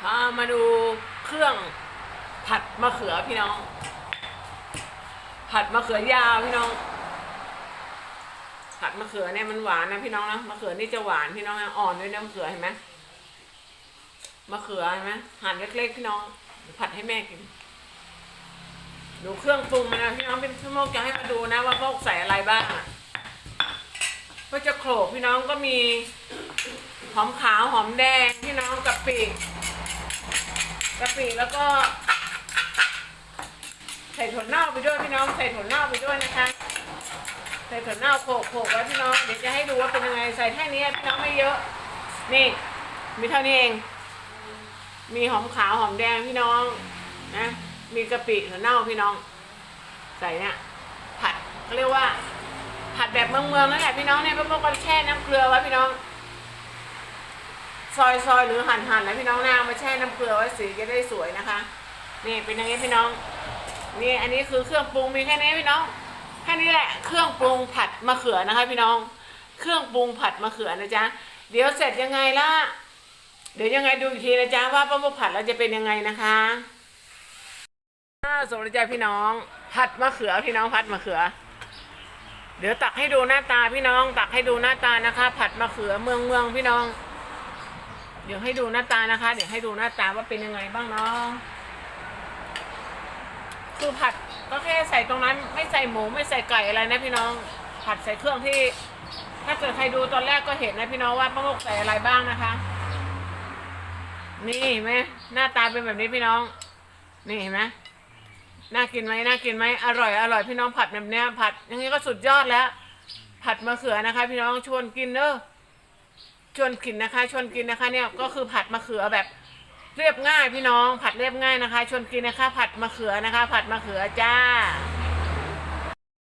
พามาดูเครื่องผัดมะเขือพี่น้อง ผัดมะเขือยาวพี่น้อง ผัดมะเขือเนี่ยมันหวานนะพี่น้องนะมะเขือนี่จะหวานพี่น้องนะอ่อนด้วยนะมะเขือเห็นไหมมะเขือเห็นไหมหั่นเล็กๆพี่น้องผัดให้แม่กินดูเครื่องปรุงนะพี่น้องเป็นชั่วโมงจะให้มาดูนะว่าพวกใส่อะไรบ้างอะก็จะโขลกพี่น้องก็มีหอมขาวหอมแดงพี่น้องกะปิก กะปิแล้วก็ใส่ถั่วเน่าไปด้วยพี่น้องใส่ถั่วเน่าไปด้วยนะคะ ใส่ถั่วเน่าโขกโขกไว้พี่น้องเดี๋ยวจะให้ดูว่าเป็นยังไงใส่แค่นี้พี่น้องไม่เยอะ นี่ มีเท่านี้เอง มีหอมขาวหอมแดงพี่น้องนะมีกะปิถั่วเน่าพี่น้อง ใส่เนี่ยผัดเขาเรียกว่าผัดแบบเมืองเมืองๆนั่นแหละพี่น้องเนี่ยพวกเราแช่น้ำเกลือไว้พี่น้อง ซอยซอยหรือหั่นหั่นแล้วพี่น้องนะเอามาแช่น้ำเกลือไว้สีจะได้สวยนะคะ นี่เป็นอย่างนี้พี่น้อง นี่อันนี้คือเครื่องปรุงมีแค่นี้พี่น้อง แค่นี้แหละเครื่องปรุงผัดมะเขือนะคะ พี่น้อง เครื่องปรุงผัดมะเขือนะจ๊ะ เดี๋ยวเสร็จยังไงล่ะ เดี๋ยวยังไงดูอีกทีนะจ๊ะว่าป้าผัดแล้วจะเป็นยังไงนะคะอ่าสวัสดีจ้าพี่น้อง ผัดมะเขือพี่น้องผัดมะเขือ เดี๋ยวตักให้ดูหน้าตาพี่น้อง ตักให้ดูหน้าตานะคะ ผัดมะเขือเมืองเมืองพี่น้อง เดี๋ยวให้ดูหน้าตานะคะ เดี๋ยวให้ดูหน้าตาว่าเป็นยังไงบ้างเนาะคือผัดก็แค่ใส่ตรงนั้น ไม่ใส่หมูไม่ใส่ไก่อะไรนะพี่น้อง ผัดใส่เครื่องที่ ถ้าเกิดใครดูตอนแรกก็เห็นนะพี่น้องว่าป้าโมกใส่อะไรบ้างนะคะ นี่เห็นไหมหน้าตาเป็นแบบนี้พี่น้อง นี่เห็นไหมน่ากินไหมน่ากินไหมอร่อยอร่อยพี่น้องผัดแบบเนี้ยผัดอย่างนี้ก็สุดยอดแล้ว ผัดมะเขือนะคะ พี่น้องชวนกินเด้อ ชวนกินนะคะ ชวนกินนะคะเนี่ยก็คือผัดมะเขือแบบเรียบง่ายพี่น้องผัดเรียบง่ายนะคะ ชวนกินนะคะ ผัดมะเขือนะคะ ผัดมะเขือจ้า